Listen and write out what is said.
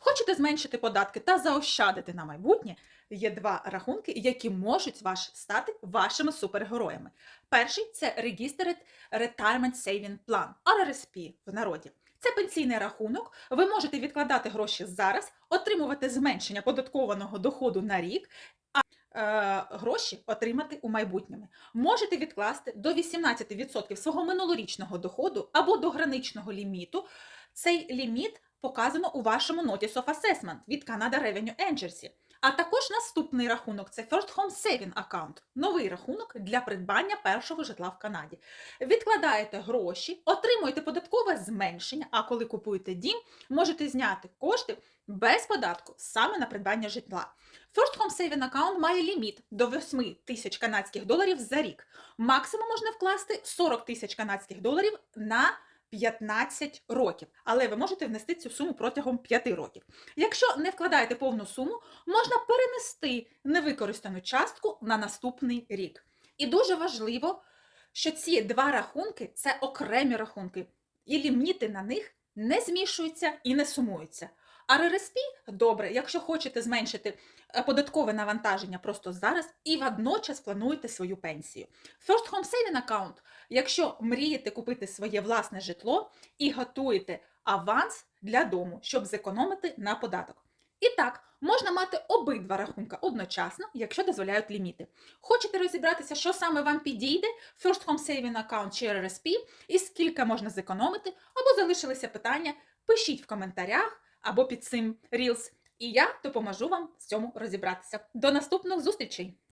Хочете зменшити податки та заощадити на майбутнє? Є два рахунки, які можуть ваш стати вашими супергероями. Перший це Registered Retirement Saving Plan, RRSP в народі. Це пенсійний рахунок. Ви можете відкладати гроші зараз, отримувати зменшення податкованого доходу на рік, а е, гроші отримати у майбутньому. Можете відкласти до 18% свого минулорічного доходу або до граничного ліміту. Цей ліміт показано у вашому Notice of Assessment від Canada Revenue Agency. А також наступний рахунок це First Home Saving Account, новий рахунок для придбання першого житла в Канаді. Відкладаєте гроші, отримуєте податкове зменшення, а коли купуєте дім, можете зняти кошти без податку саме на придбання житла. First Home Saving Account має ліміт до 8 тисяч канадських доларів за рік. Максимум можна вкласти 40 тисяч канадських доларів на 15 років, але ви можете внести цю суму протягом 5 років. Якщо не вкладаєте повну суму, можна перенести невикористану частку на наступний рік. І дуже важливо, що ці два рахунки це окремі рахунки, і ліміти на них не змішуються і не сумуються. А РРСП добре, якщо хочете зменшити е, податкове навантаження просто зараз і водночас плануєте свою пенсію. First Home Saving Account, якщо мрієте купити своє власне житло і готуєте аванс для дому, щоб зекономити на податок. І так, можна мати обидва рахунка одночасно, якщо дозволяють ліміти. Хочете розібратися, що саме вам підійде, First Home Saving Account чи RRSP, і скільки можна зекономити, або залишилися питання, пишіть в коментарях або під цим Reels, і я допоможу вам з цьому розібратися. До наступних зустрічей!